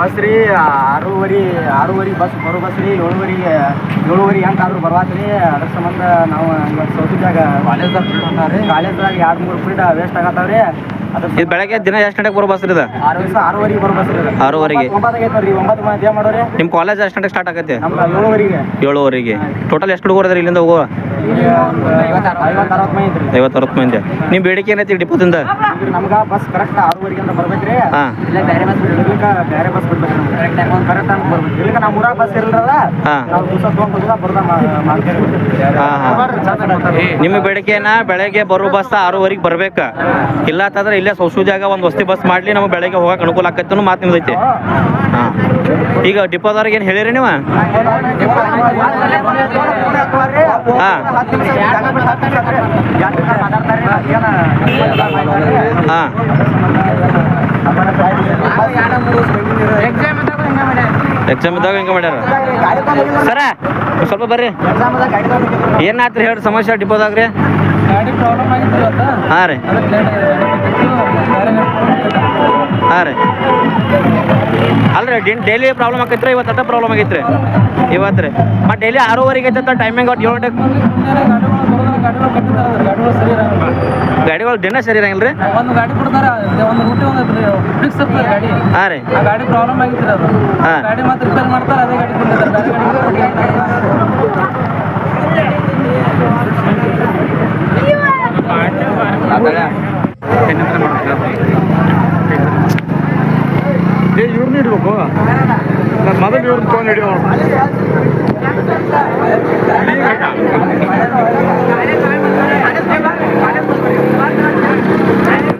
Bus ರೀ ಆರೂವರೆ ಆರೂವರೆ ಬಸ್ ಬರೋ ಬಸ್ ರೀ ಏಳುವರೆಗೆ ಏಳುವರೆ ಅಂತ ಆದ್ರೂ ಬರ್ವಾತ್ರಿ ಅದ್ರ ಸಂಬಂಧ ನಾವು ಇವತ್ತು ಸೌತಿದ್ದಾಗ ಕಾಲೇಜ್ದಾಗ ಫೀಲ್ಡ್ ಹೊಂಟಾವ್ರಿ ಕಾಲೇಜ್ದಾಗ ಎರಡು ಮೂರು ಫೀಲ್ಡ್ ವೇಸ್ಟ್ ಆಗತ್ತಾವ್ರಿ. ಅದ್ರ ಇದು ಬೆಳಗ್ಗೆ ದಿನ ಎಷ್ಟು ಗಂಟೆಗೆ ಬರೋ ಬಸ್ ಇದು? ಆರೂವರೆಗೆ ನಿಮ್ಮ ಕಾಲೇಜ್ ಎಷ್ಟು ಗಂಟೆಗೆ ಸ್ಟಾರ್ಟ್ ಆಗತ್ತೆ? ಏಳುವರೆಗೆ. ಟೋಟಲ್ ಎಷ್ಟು ಹುಡುಗರು ಅದಾರ ಇಲ್ಲಿಂದ ಹೋಗುವ ಐವತ್ತು ಅರವತ್ತು ಮಂದಿ ನಿಮ್ಮ ಬೇಡಿಕೆ ಏನೈತಿ ಡಿಪೋದಿಂದ ನಮ್ಮ ಬೇಡಿಕೆನ ಬೆಳಗ್ಗೆ ಬರೋ ಬಸ್ ಆರೂವರೆಗೆ ಬರ್ಬೇಕಾ. ಇಲ್ಲ ಅಂತಂದ್ರೆ ಇಲ್ಲೇ ಸೌಸೂಜಾಗ ಒಂದು ವಸ್ತಿ ಬಸ್ ಮಾಡ್ಲಿ ನಮಗೆ ಬೆಳಗ್ಗೆ ಹೋಗಕ್ಕೆ ಅನುಕೂಲ ಆಕೈತೆ ಮಾತು ನಿಮ್ದೈತಿ ಹಾಂ. ಈಗ ಡಿಪೋದವ್ರಿಗೆ ಏನು ಹೇಳಿರಿ ನೀವು? ಹಾ. ಹಾಂ. ಎಕ್ಸಾಮ್ ಇದ್ದಾಗ ಹಿಂಗೆ ಮಾಡ್ಯಾರ? ಸರ ಸ್ವಲ್ಪ ಬರ್ರಿ. ಏನಾತ್ರಿ ಹೇಳಿ ಸಮಸ್ಯೆ ಡಿಪೋದಾಗ್ರಿ ಹಾಂ ರೀ. ಹಾಂ ರೀ ಅಲ್ರಿ ಡೈಲಿ ಪ್ರಾಬ್ಲಮ್ ಆಗೈತ್ರಿ ಇವತ್ತು ಅಟ್ಟ ಪ್ರಾಬ್ಲಮ್ ಆಗೈತ್ರಿ. ಇವತ್ತು ರೀ. ಮತ್ತು ಡೈಲಿ ಆರೂವರೆಗೆ ಐತೆ ಟೈಮಿಂಗ್ ಒಟ್ಟು ಏಳು ಗಾಡಿಗಳು ದಿನ ಸರಿ ಇರಂಗಿಲ್ಲ ರೀ ಒಂದು ಗಾಡಿ ಕೊಡ್ತಾರೆ ಒಂದು ರೂಟಿ ಒಂದು ಗಾಡಿ ಹಾಂ ರೀ. ಆ ಗಾಡಿ ಪ್ರಾಬ್ಲಮ್ ಆಗಿತ್ತು ಅದು ಹಾಂ. ಗಾಡಿ ಮಾತ್ರ ರಿಪೇರ್ ಮಾಡ್ತಾರೆ ಅದೇ. ಗಾಡಿ ಕೊಡ್ತಾರೆ ನಾನು ಮೊದಲು ಇವ್ರನ್ನ ಫೋನ್ ಹಿಡಿಯೋಣ.